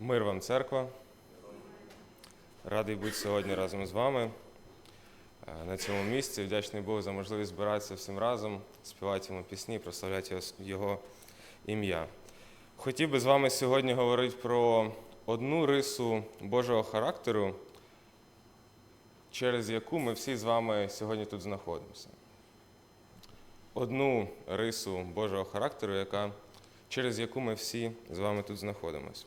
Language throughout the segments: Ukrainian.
Мир вам, церква. Радий бути сьогодні разом з вами е, на цьому місці. Вдячний Богу за можливість збиратися всім разом, співати йому пісні, прославляти його- його ім'я. Хотів би з вами сьогодні говорити про одну рису Божого характеру, через яку ми всі з вами сьогодні тут знаходимося. Одну рису Божого характеру, яка, через яку ми всі з вами тут знаходимося.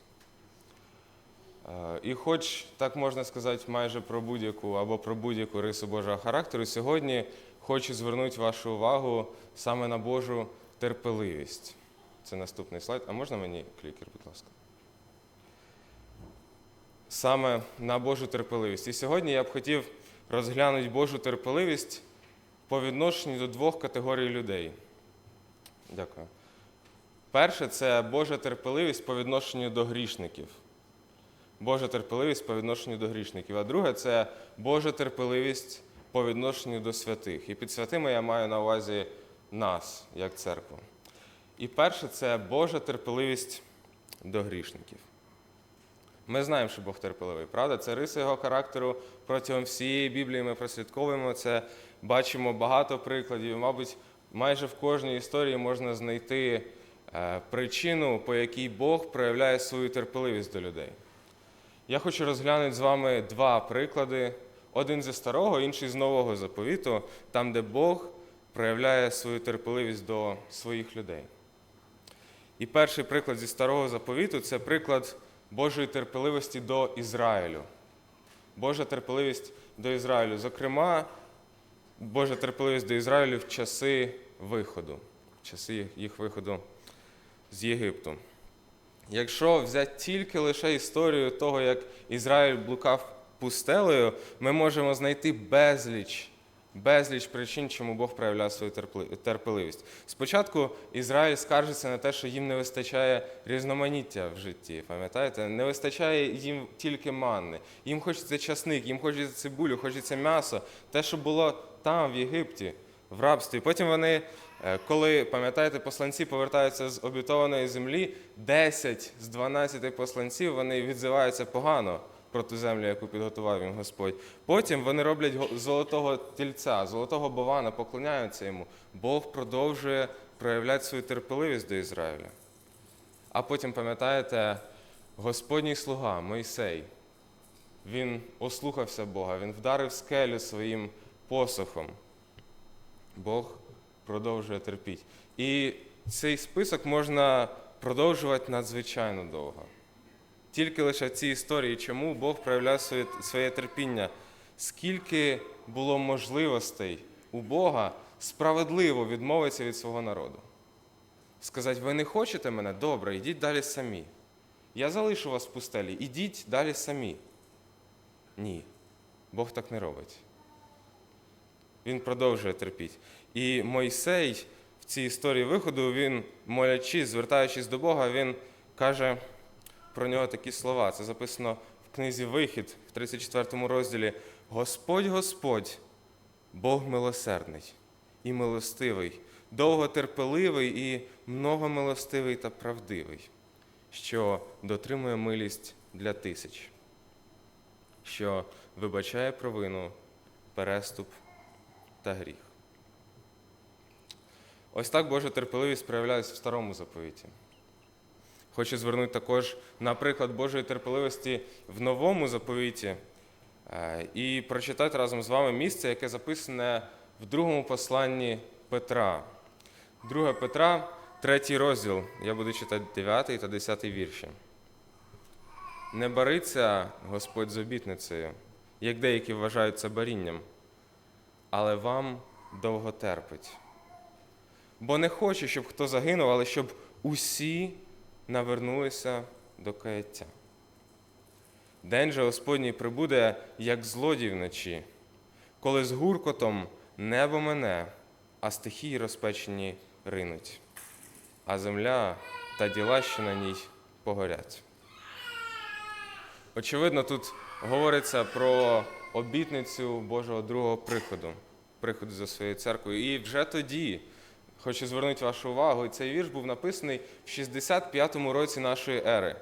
Е, І хоч так можна сказати майже про будь-яку або про будь-яку рису Божого характеру, сьогодні хочу звернути вашу увагу саме на Божу терпеливість. Це наступний слайд. А можна мені клікер, будь ласка? Саме на Божу терпеливість. І сьогодні я б хотів розглянути Божу терпеливість по відношенню до двох категорій людей. Дякую. Перше це Божа терпеливість по відношенню до грішників. Божа терпеливість по відношенню до грішників. А друге це Божа терпеливість по відношенню до святих. І під святими я маю на увазі нас, як церкву. І перше це Божа терпеливість до грішників. Ми знаємо, що Бог терпеливий, правда? Це риса його характеру протягом всієї Біблії. Ми прослідковуємо це, бачимо багато прикладів. Мабуть, майже в кожній історії можна знайти е, причину, по якій Бог проявляє свою терпеливість до людей. Я хочу розглянути з вами два приклади: один зі старого, інший з нового заповіту, там, де Бог проявляє свою терпеливість до своїх людей. І перший приклад зі старого заповіту це приклад Божої терпеливості до Ізраїлю. Божа терпеливість до Ізраїлю. Зокрема, Божа терпеливість до Ізраїлю в часи виходу, в часи їх виходу з Єгипту. Якщо взяти тільки лише історію того, як Ізраїль блукав пустелею, ми можемо знайти безліч, безліч причин, чому Бог проявляв свою терпеливість. Спочатку Ізраїль скаржиться на те, що їм не вистачає різноманіття в житті. Пам'ятаєте? Не вистачає їм тільки манни. Їм хочеться часник, їм хочеться цибулю, хочеться м'ясо, те, що було там, в Єгипті, в рабстві. Потім вони, е, коли пам'ятаєте, посланці повертаються з обітованої землі, 10 з 12 посланців вони відзиваються погано про ту землю, яку підготував їм Господь. Потім вони роблять золотого тільця, золотого бована, поклоняються йому. Бог продовжує проявляти свою терпеливість до Ізраїля. А потім, пам'ятаєте, Господній слуга Мойсей, він ослухався Бога, він вдарив скелю своїм посохом. Бог продовжує терпіти. І цей список можна продовжувати надзвичайно довго. Тільки лише в цій історії, чому Бог проявляв своє, своє терпіння, скільки було можливостей у Бога справедливо відмовитися від свого народу. Сказати, ви не хочете мене? Добре, йдіть далі самі. Я залишу вас в пустелі, ідіть далі самі. Ні, Бог так не робить. Він продовжує терпіти. І Мойсей в цій історії виходу, він, молячись, звертаючись до Бога, він каже про нього такі слова. Це записано в книзі Вихід в 34 розділі. Господь Господь, Бог милосердний і милостивий, довготерпеливий і многомилостивий та правдивий, що дотримує милість для тисяч, що вибачає провину, переступ та гріх. Ось так Божа терпеливість проявляється в старому заповіті. Хочу звернути також на приклад Божої терпеливості в новому заповіті е, і прочитати разом з вами місце, яке записане в другому посланні Петра. 2 Петра, третій розділ. Я буду читати 9 та 10 вірші. Не бариться Господь з обітницею, як деякі вважають це барінням, але вам довго терпить. Бо не хоче, щоб хто загинув, але щоб усі навернулися до каяття. День же Господній прибуде, як злодій вночі, коли з гуркотом небо мене, а стихії розпечені ринуть, а земля та діла, що на ній погорять. Очевидно, тут говориться про обітницю Божого другого приходу. приходу за своєю церквою. І вже тоді хочу звернути вашу увагу, цей вірш був написаний в 65-му році нашої ери.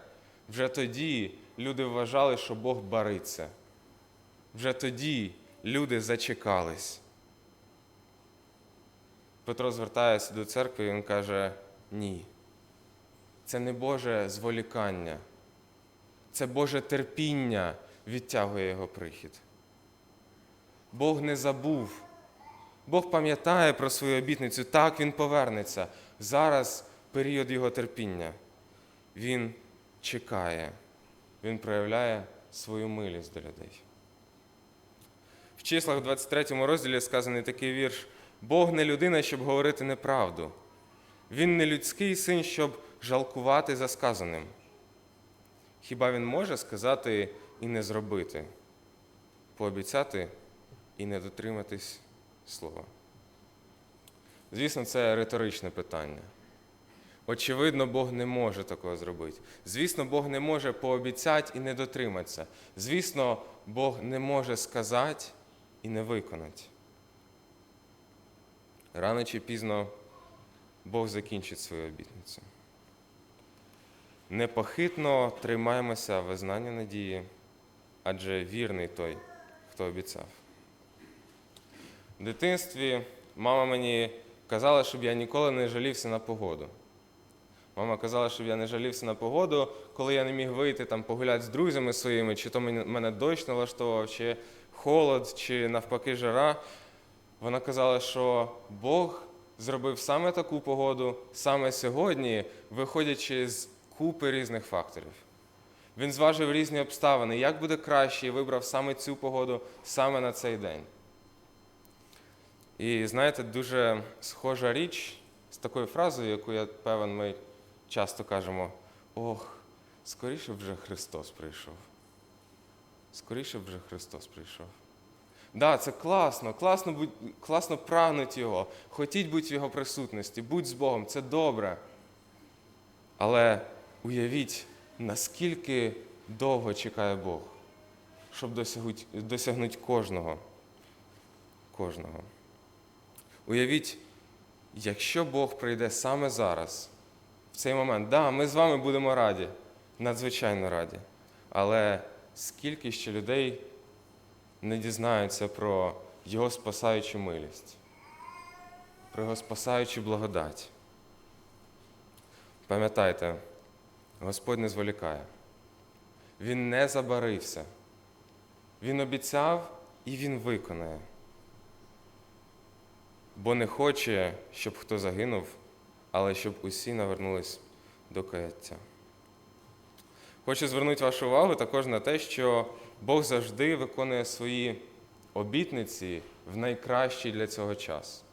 Вже тоді люди вважали, що Бог бариться. Вже тоді люди зачекались. Петро звертається до церкви і він каже: ні. Це не Боже зволікання, це Боже терпіння відтягує його прихід. Бог не забув. Бог пам'ятає про свою обітницю, так Він повернеться. Зараз період його терпіння. Він чекає, Він проявляє свою милість до людей. В числах в 23 розділі сказаний такий вірш: Бог не людина, щоб говорити неправду. Він не людський син, щоб жалкувати за сказаним. Хіба він може сказати і не зробити, пообіцяти і не дотриматись слова? Звісно, це риторичне питання. Очевидно, Бог не може такого зробити. Звісно, Бог не може пообіцяти і не дотриматися. Звісно, Бог не може сказати і не виконати. Рано чи пізно Бог закінчить свою обітницю. Непохитно тримаємося визнання надії, адже вірний той, хто обіцяв. В дитинстві мама мені казала, щоб я ніколи не жалівся на погоду. Мама казала, щоб я не жалівся на погоду, коли я не міг вийти там погуляти з друзями своїми, чи то мене- дощ налаштовував, чи холод, чи навпаки жара. Вона казала, що Бог зробив саме таку погоду саме сьогодні, виходячи з купи різних факторів. Він зважив різні обставини, як буде краще, і вибрав саме цю погоду саме на цей день. І знаєте, дуже схожа річ з такою фразою, яку я певен, ми часто кажемо: ох, скоріше б вже Христос прийшов. Скоріше б вже Христос прийшов. Да, це класно, класно, класно прагнуть Його, хотіть бути в Його присутності, будь з Богом, це добре. Але уявіть, наскільки довго чекає Бог, щоб досягнути, досягнути кожного. Кожного. Уявіть, якщо Бог прийде саме зараз, в цей момент, да, ми з вами будемо раді, надзвичайно раді. Але скільки ще людей не дізнаються про Його спасаючу милість, про Його спасаючу благодать. Пам'ятайте, Господь не зволікає. Він не забарився. Він обіцяв і Він виконає. Бо не хоче, щоб хто загинув, але щоб усі навернулись до каяття. Хочу звернути вашу увагу також на те, що Бог завжди виконує свої обітниці в найкращий для цього час.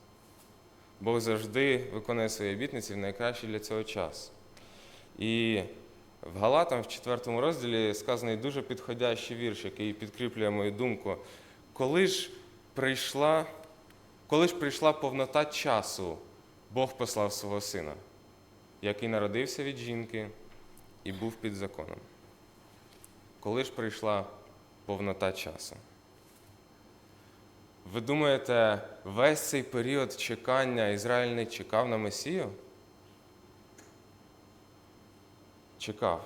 Бог завжди виконує свої обітниці в найкращий для цього час. І в Галатам, в 4 розділі, сказаний дуже підходящий вірш, який підкріплює мою думку. Коли ж прийшла, коли ж прийшла повнота часу, Бог послав свого сина, який народився від жінки і був під законом. Коли ж прийшла повнота часу? Ви думаєте, весь цей період чекання Ізраїль не чекав на Месію? Чекав.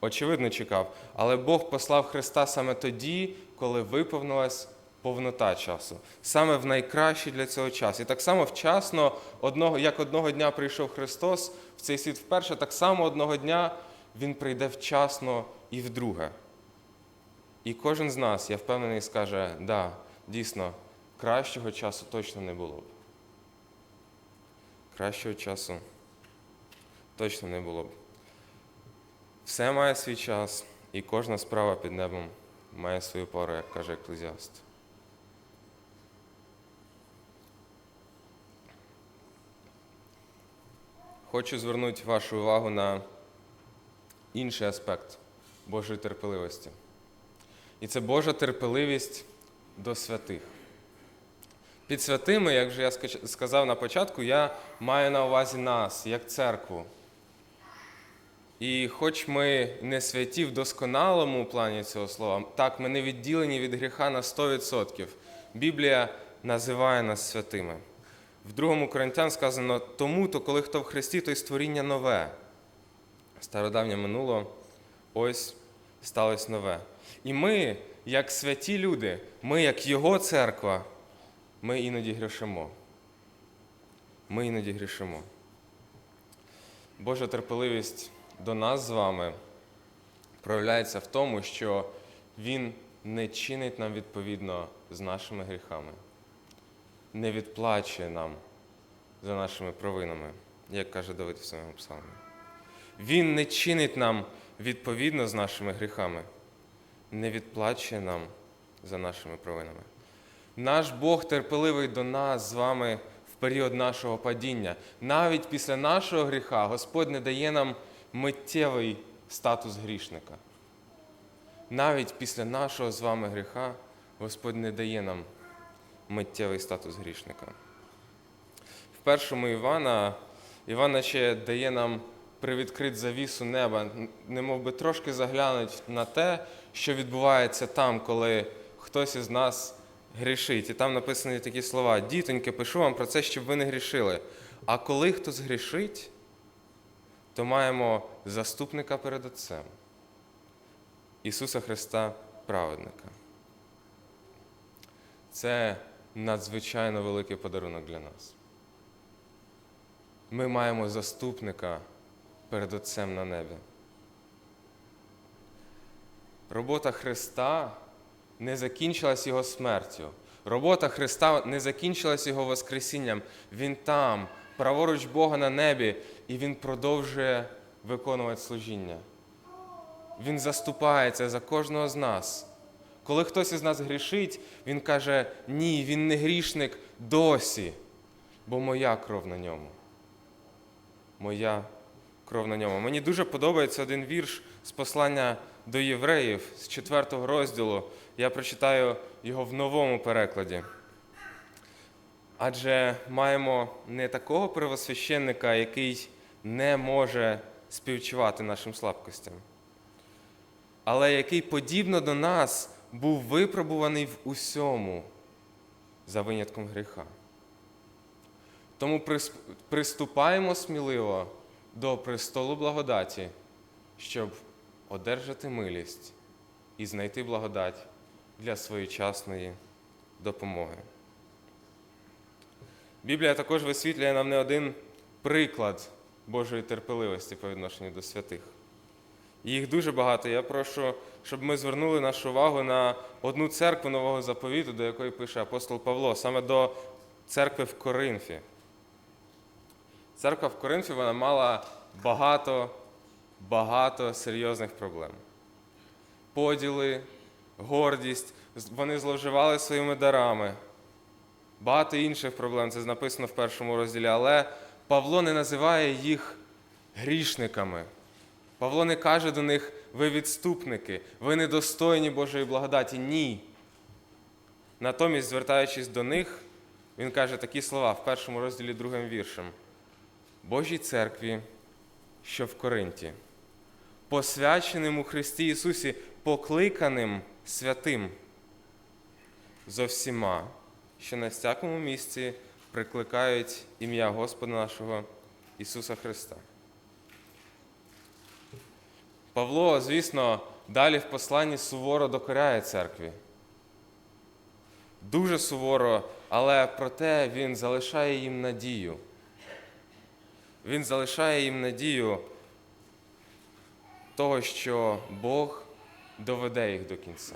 Очевидно, чекав. Але Бог послав Христа саме тоді, коли виповнилась повнота часу. Саме в найкращий для цього час. І так само вчасно, одного, як одного дня прийшов Христос в цей світ вперше, так само одного дня Він прийде вчасно і вдруге. І кожен з нас, я впевнений, скаже, да, дійсно, кращого часу точно не було б. Кращого часу точно не було б. Все має свій час, і кожна справа під небом має свою пору, як каже еклезіаст. Хочу звернути вашу увагу на інший аспект Божої терпеливості. І це Божа терпеливість до святих. Під святими, як вже я сказав на початку, я маю на увазі нас, як церкву. І хоч ми не святі в досконалому плані цього слова, так, ми не відділені від гріха на 100%. Біблія називає нас святими. В другому Коринтян сказано, тому то, коли хто в Христі, то й створіння нове. Стародавнє минуло, ось сталося нове. І ми, як святі люди, ми, як Його церква, ми іноді грішимо. Ми іноді грішимо. Божа терпеливість до нас з вами проявляється в тому, що Він не чинить нам відповідно з нашими гріхами, не відплачує нам за нашими провинами, як каже Давид в своєму псалмі. Він не чинить нам відповідно з нашими гріхами, не відплачує нам за нашими провинами. Наш Бог терпеливий до нас з вами в період нашого падіння. Навіть після нашого гріха Господь не дає нам миттєвий статус грішника. Навіть після нашого з вами гріха Господь не дає нам миттєвий статус грішника. В першому Івана Іван ще дає нам привідкрит завісу неба, немов би трошки заглянуть на те, що відбувається там, коли хтось із нас грішить. І там написані такі слова: Дітоньки, пишу вам про це, щоб ви не грішили. А коли хтось грішить, то маємо заступника перед Отцем. Ісуса Христа праведника. Це надзвичайно великий подарунок для нас. Ми маємо заступника перед Отцем на небі. Робота Христа не закінчилась Його смертю. Робота Христа не закінчилась Його Воскресінням. Він там, праворуч Бога на небі, і Він продовжує виконувати служіння. Він заступається за кожного з нас. Коли хтось із нас грішить, він каже: ні, він не грішник досі, бо моя кров на ньому. Моя кров на ньому. Мені дуже подобається один вірш з послання до євреїв з 4 розділу. Я прочитаю його в новому перекладі. Адже маємо не такого первосвященника, який не може співчувати нашим слабкостям але який подібно до нас був випробуваний в усьому за винятком гріха. Тому приступаємо сміливо до престолу благодаті, щоб одержати милість і знайти благодать для своєчасної допомоги. Біблія також висвітлює нам не один приклад Божої терпеливості по відношенню до святих. Їх дуже багато. Я прошу, щоб ми звернули нашу увагу на одну церкву нового заповіту, до якої пише апостол Павло, саме до церкви в Коринфі. Церква в Коринфі вона мала багато, багато серйозних проблем. Поділи, гордість, вони зловживали своїми дарами. Багато інших проблем, це написано в першому розділі, але Павло не називає їх грішниками. Павло не каже до них, ви відступники, ви недостойні Божої благодаті. Ні. Натомість, звертаючись до них, він каже такі слова в першому розділі другим віршем. Божій церкві, що в Коринті, посвяченим у Христі Ісусі, покликаним святим зо всіма, що на всякому місці прикликають ім'я Господа нашого Ісуса Христа. Павло, звісно, далі в посланні суворо докоряє церкві. Дуже суворо, але проте він залишає їм надію. Він залишає їм надію того, що Бог доведе їх до кінця.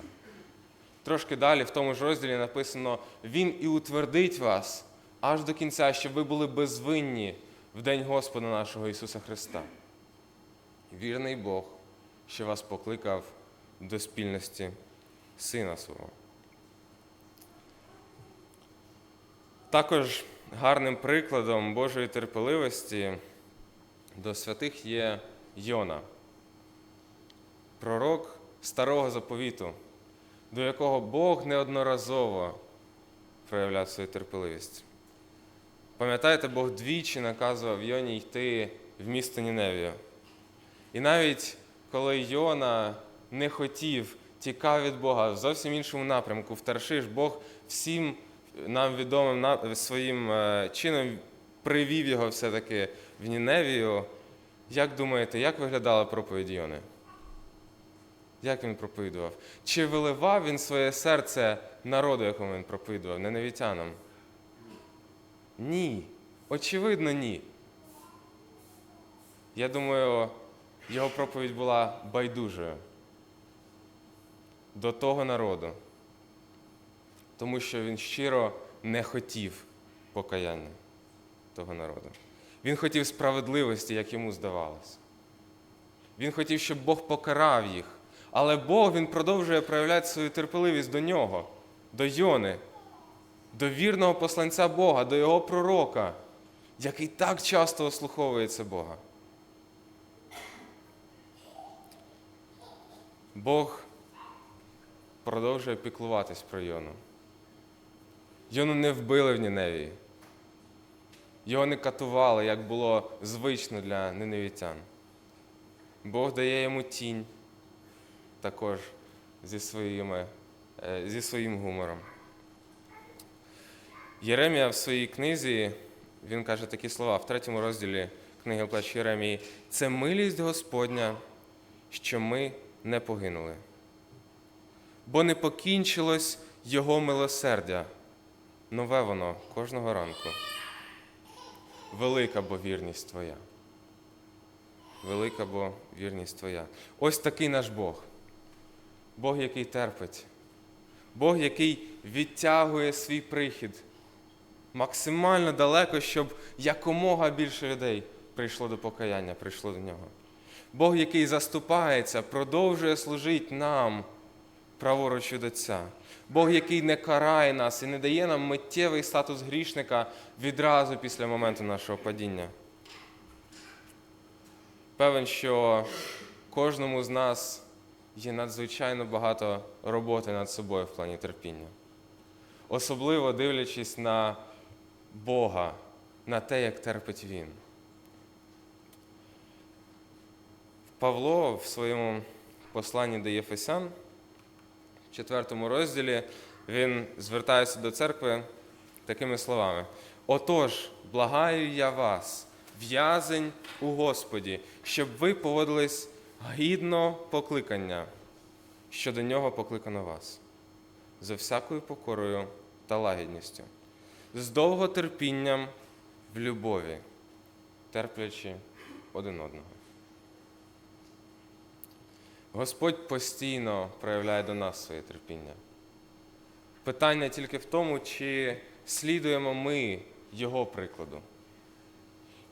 Трошки далі, в тому ж розділі написано: Він і утвердить вас аж до кінця, щоб ви були безвинні в день Господа нашого Ісуса Христа. Вірний Бог, що вас покликав до спільності Сина свого. Також гарним прикладом Божої терпеливості до святих є Йона, пророк старого заповіту, до якого Бог неодноразово проявляв свою терпеливість. Пам'ятаєте, Бог двічі наказував Йоні йти в місто Ніневію. І навіть коли Йона не хотів, тікав від Бога в зовсім іншому напрямку, в Таршиш, Бог всім нам відомим своїм е, чином привів його все-таки в Ніневію. Як думаєте, як виглядала проповідь Йони? Як він проповідував? Чи виливав він своє серце народу, якому він проповідував, ненавітянам? Ні. Очевидно, ні. Я думаю, його проповідь була байдужою до того народу, тому що він щиро не хотів покаяння того народу. Він хотів справедливості, як йому здавалося. Він хотів, щоб Бог покарав їх. Але Бог він продовжує проявляти свою терпеливість до нього, до Йони, до вірного посланця Бога, до його пророка, який так часто ослуховується Бога. Бог продовжує піклуватись про Йону. Йону не вбили в Ніневії. Його не катували, як було звично для неневітян. Бог дає йому тінь також зі, своїми, е, зі своїм гумором. Єремія в своїй книзі він каже такі слова в третьому розділі книги Плач Єремії: це милість Господня, що ми не погинули. Бо не покінчилось Його милосердя. Нове воно кожного ранку. Велика бо вірність Твоя. Велика бо вірність Твоя. Ось такий наш Бог. Бог, який терпить. Бог, який відтягує свій прихід максимально далеко, щоб якомога більше людей прийшло до покаяння, прийшло до нього. Бог, який заступається, продовжує служити нам праворуч від Отця. Бог, який не карає нас і не дає нам миттєвий статус грішника відразу після моменту нашого падіння. Певен, що кожному з нас є надзвичайно багато роботи над собою в плані терпіння. Особливо дивлячись на Бога, на те, як терпить Він. Павло в своєму посланні до Єфесян, в четвертому розділі, він звертається до церкви такими словами: Отож, благаю я вас, в'язень у Господі, щоб ви поводились гідно покликання, що до нього покликано вас, за всякою покорою та лагідністю, з довготерпінням в любові, терплячи один одного. Господь постійно проявляє до нас своє терпіння. Питання тільки в тому, чи слідуємо ми Його прикладу,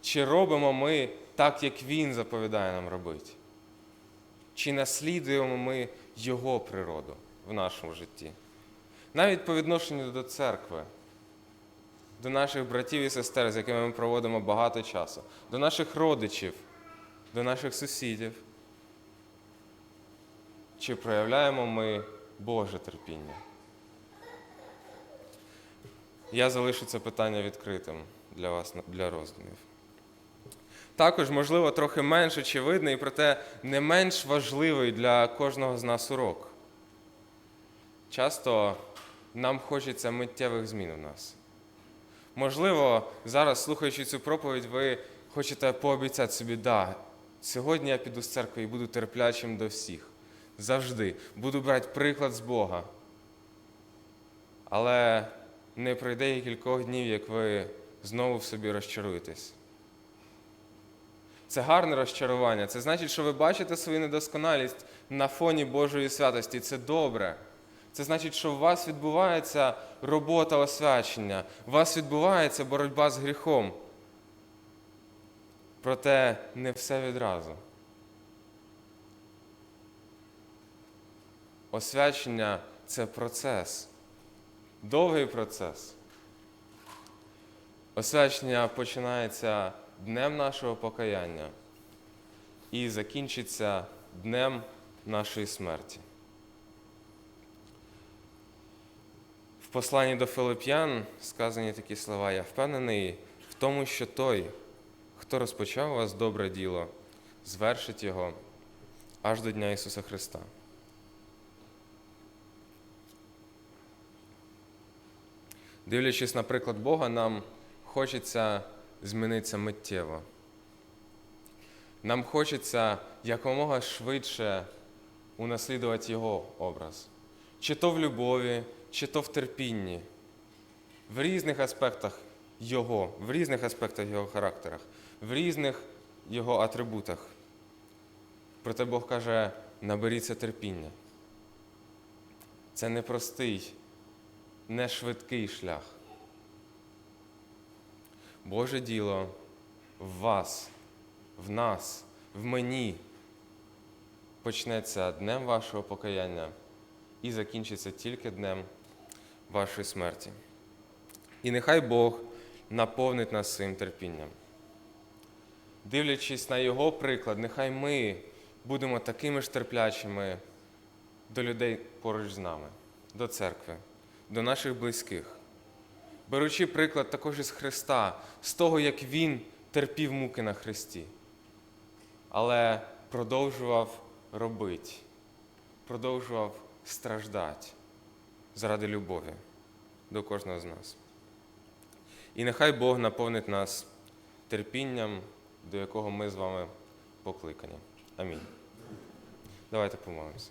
чи робимо ми так, як Він заповідає нам робити, чи наслідуємо ми Його природу в нашому житті. Навіть по відношенню до церкви, до наших братів і сестер, з якими ми проводимо багато часу, до наших родичів, до наших сусідів. Чи проявляємо ми Боже терпіння? Я залишу це питання відкритим для вас для роздумів. Також, можливо, трохи менш очевидний, проте не менш важливий для кожного з нас урок. Часто нам хочеться миттєвих змін у нас. Можливо, зараз, слухаючи цю проповідь, ви хочете пообіцяти собі, да, сьогодні я піду з церкви і буду терплячим до всіх. Завжди буду брати приклад з Бога. Але не пройде і кількох днів, як ви знову в собі розчаруєтесь. Це гарне розчарування. Це значить, що ви бачите свою недосконалість на фоні Божої святості. Це добре. Це значить, що у вас відбувається робота освячення, у вас відбувається боротьба з гріхом. Проте не все відразу. Освячення це процес, довгий процес. Освячення починається днем нашого покаяння і закінчиться днем нашої смерті. В посланні до Филип'ян сказані такі слова: Я впевнений в тому, що той, хто розпочав у вас добре діло, звершить його аж до Дня Ісуса Христа. Дивлячись на приклад Бога, нам хочеться змінитися миттєво. Нам хочеться якомога швидше унаслідувати Його образ. Чи то в любові, чи то в терпінні, в різних аспектах Його, в різних аспектах Його характерах, в різних Його атрибутах. Проте Бог каже: наберіться терпіння. Це непростий, не швидкий шлях. Боже діло в вас, в нас, в мені почнеться днем вашого покаяння і закінчиться тільки днем вашої смерті. І нехай Бог наповнить нас своїм терпінням. Дивлячись на Його приклад, нехай ми будемо такими ж терплячими до людей поруч з нами, до церкви, до наших близьких. Беручи приклад також із Христа, з того, як Він терпів муки на Христі, але продовжував робити, продовжував страждати заради любові до кожного з нас. І нехай Бог наповнить нас терпінням, до якого ми з вами покликані. Амінь. Давайте помолимося.